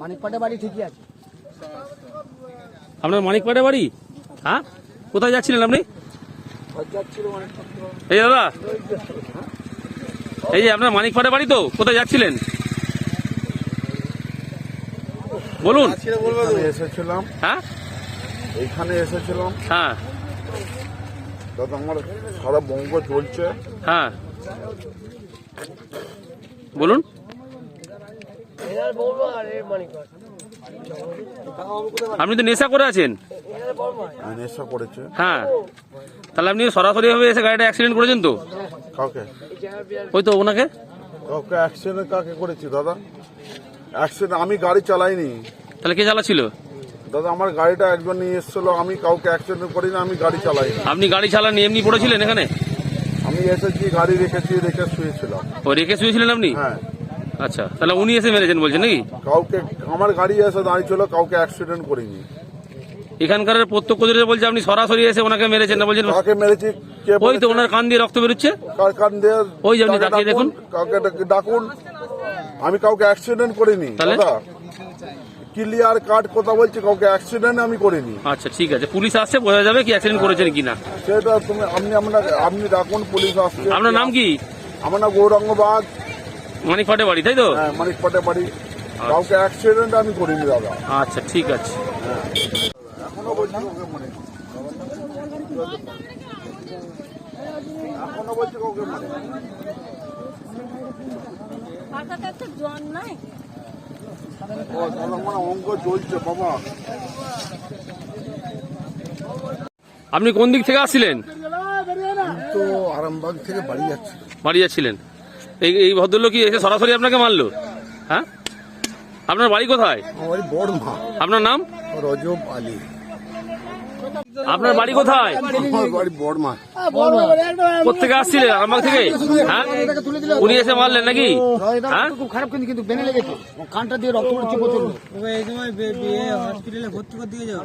মানিকপাটে বাড়ি ঠিকই আছে আপনার মানিকপাড়ে বাড়ি? হ্যাঁ? কোথায় যাচ্ছিলেন আপনি? এই দাদা। এই যে আপনার মানিকপাড়ে বাড়ি তো কোথায় যাচ্ছিলেন? বলুন। এসেছিলাম। হ্যাঁ? এখানে এসেছিলাম। হ্যাঁ। দাদা আমার সারা বঙ্গ চলছে। হ্যাঁ। বলুন। আপনি তো নেশা করে আছেন? নেশা করেছে। হ্যাঁ। তাহলে আপনি সরাসরি ভাবে এসে গাড়িটা অ্যাক্সিডেন্ট করেছেন তো? কাউকে? ওই তো ওনাকে? কাউকে অ্যাক্সিডেন্ট কাকে করেছি দাদা? অ্যাক্সিডেন্ট আমি গাড়ি চালাইনি। তাহলে কে চালাচ্ছিল? দাদা আমার গাড়িটা একজন নিয়ে এসেছিল আমি কাউকে অ্যাক্সিডেন্ট করিনি আমি গাড়ি চালাইনি আপনি গাড়ি চালান এমনি পড়েছিলেন এখানে? আমি এসেছি গাড়ি রেখেছি রেখে শুয়েছিলাম। ও রেখে শুয়েছিলেন আপনি? হ্যাঁ। আচ্ছা তাহলে উনি এসে মেরেছেন বলছেন নাকি? কাউকে আমার গাড়ি এসে দাঁড়িয়ে ছিল কাউকে অ্যাক্সিডেন্ট করিনি। এখানকার প্রত্যক্ষদর্শী বলছে আপনি সরাসরি এসে ওনাকে মেরেছেন না বলছেন? কাকে মেরেছি কে ওই তো ওনার কান দিয়ে রক্ত বেরোচ্ছে? কার কান দিয়ে? ওই যে আপনি কাকে তাকিয়ে দেখুন। কাউকে ডাকুন। আমি কাউকে অ্যাক্সিডেন্ট করিনি তাহলে? দাদা। ক্লিয়ার কাট কথা বলছি কাউকে অ্যাক্সিডেন্ট আমি করিনি। আচ্ছা ঠিক আছে। পুলিশ আসছে বোঝা যাবে কি অ্যাক্সিডেন্ট করেছেন কিনা। সেটা তুমি আপনি আপনাকে আপনি ডাকুন পুলিশ আসছে। আপনার নাম কি? আমার নাম গৌরাঙ্গ বাগ মানিকপাটে বাড়ি তাই তো? হ্যাঁ মানিকপাটে বাড়ি। কাউকে অ্যাক্সিডেন্ট আমি করিনি দাদা। আচ্ছা ঠিক আছে। এখনও বলছি কাউকে মনে এখনও বলছি কাউকে মনে। একটা জন নাই? ও তাহলে আমার অঙ্ক চলছে বাবা। আপনি কোন দিক থেকে আসছিলেন? তো আরামবাগ থেকে বাড়ি যাচ্ছি। বাড়ি যাচ্ছিলেন। এই এই ভদ্রলোক কি এসে সরাসরি আপনাকে মারলো? হ্যাঁ? আপনার বাড়ি কোথায়? আমার বড় মা। আপনার নাম? রজব আলী। আপনার বাড়ি কোথায় থেকে কোথেকে আসছিলেন আরামবাগ থেকে হ্যাঁ উনি এসে মারলেন নাকি হ্যাঁ খুব খারাপ কিন্তু কিন্তু বেনে লেগেছে কানটা দিয়ে রক্ত পড়ছে প্রচুর এই সময় হসপিটালে ভর্তি করে দিয়ে যাও